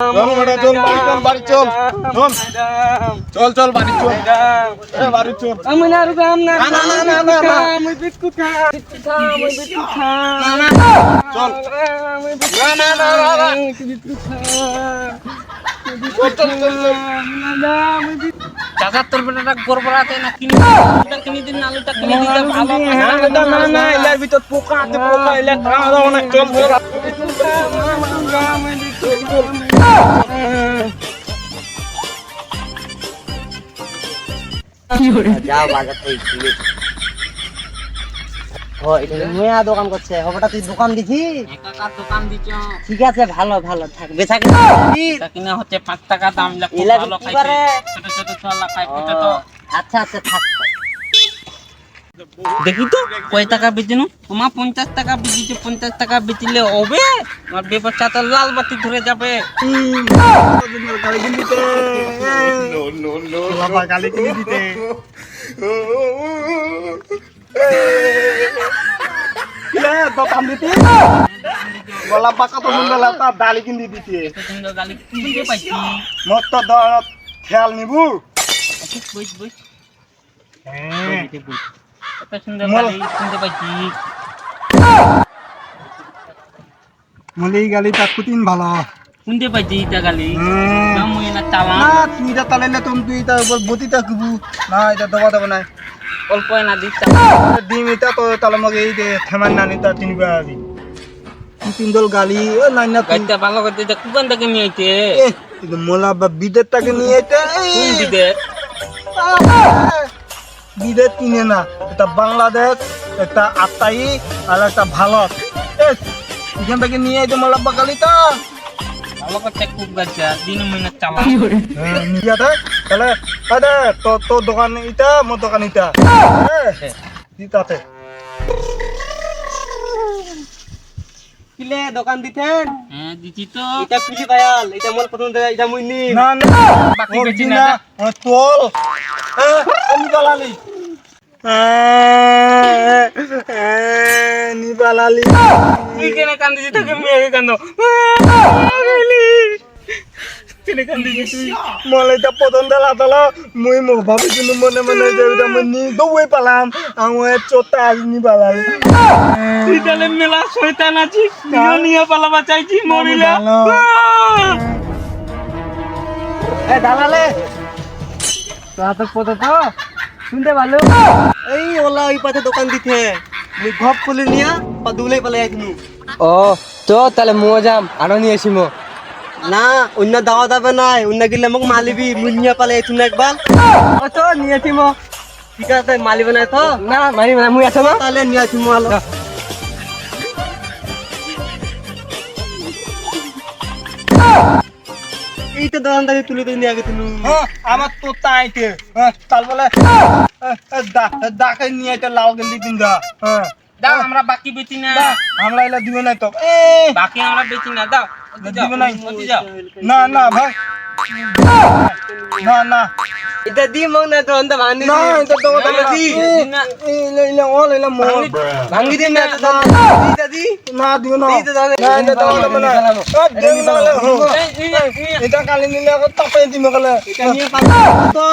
চল চল বাড়ি চল বাড়ি চল চল চল চল চল আমি না আর গাম না না, না। আমি বিস্কুট খা বিস্কুট আমি বিস্কুট খা চল আমি না না না চল চল চল চল চাচার তোর বেটাটা গড়বড়াতে না কিনি এটা কিনি দিন আলুটা কিনি দিতে ভালো না না না এলার ভিতর পোকা আছে পোকা এলা খাওয়া দাওয়া না চল হয়ে যাও বাজার থেকে দোকান করছে। হবটা তুই দোকান দিছি? দোকান দিছ। ঠিক আছে ভালো ভালো থাক। বেচা কিনা হচ্ছে পাঁচ টাকা দাম ভালো ছোট ছোট ছোলা খাই তো। আচ্ছা আচ্ছা থাক। দেখি তো কয় টাকা বেচিনো? তোমা পঞ্চাশ টাকা বেচিছে পঞ্চাশ টাকা বেচিলে হবে? আমার ব্যবসা তো লাল বাতি ধরে যাবে। বাবা কিনে দিতে। কিলে পাকা তো কিনে দিতে এত সুন্দর গালি মত হ্যাঁ গালি কিনতে পাইছি মলি গালি তা কুতিন ভালো কিনতে পাইছি এটা গালি তুই এটা তুমি তুই এটা উপর বতি থাকবু না এটা দবা দেবো না অল্প না দিতা ডিম এটা তো তাহলে আমাকে এই যে থেমান নানি তা তিনবার আবি তুই তিন দল গালি ও নাই না তুই। গাইতে ভালো করতে এটা কুকান থেকে নিয়ে আইতে? কিন্তু মোলা বা বিদের তাকে নিয়ে এটা কোন বিদের কিনে না এটা বাংলাদেশ একটা আত্মাই আর একটা ভারত। এ, এখান থেকে নিয়ে আইতে মোলা বা গালিটা। ভালো করতে খুব গাইছে দিন মই চালা হ্যাঁ, নিয়ে তাহলে আরে তো তোর দোকান এটা মোর দোকান এটা হ্যাঁ দিতাতে কিলে দোকান দিতেন? হ্যাঁ দিছি তো। এটা পিলি পায়াল এটা মোর প্রথম এটা মুই নি না না বাকি ওর বেচি দি না, না দা। ও তোল হ্যাঁ নিবালালি নিবালালি তুই কেন কান্দিছি তোকে মেয়ে কান্দ। তুই মলে দেলা মনে মনে তুই তাহলে শয়তান আছিস তুইও নিয়ে পালাবা চাইছি মরিলা। এ দালালে! তো শুনতে ভালো এই ওলা ওই পাশে দোকান দিতে মুই ঘপ খুলে নিয়া পা দুলাই পালে আইছিনু ও তো তাহলে মো যাম আরও নিয়ে আসি মো না অন্য দাওয়া দাবে নাই। অন্য গেলে মোক মালিবি মুই নিয়ে পালে না একবার ও তো নিয়ে আসি মো ঠিক আছে মালিবে না তো? না মালিবে না মুই আছো না? তাহলে নিয়ে আসি মো আলো এই তো দোকানদারি তুলে তুলে নিয়ে গেছিল। আমার তো তাইতে তার বলে ডাকে নিয়ে এটা লাউ গেলি পিন্দা দাও আমরা বাকি বেচি না। দা, আমরা এলা দিবে নাই তো এ। বাকি আমরা বেচি না দাও না না ভাই না না এটা দি মগ না তো অন্ত ভাঙি না এটা তো ওটা না, দি না। ওল মো ভাঙি তো এটা দি না দিও না এই না এটা তো ওটা না দিও না এই, এই, এই, এটা কালি নিলে তাপে এটা নিয়ে ও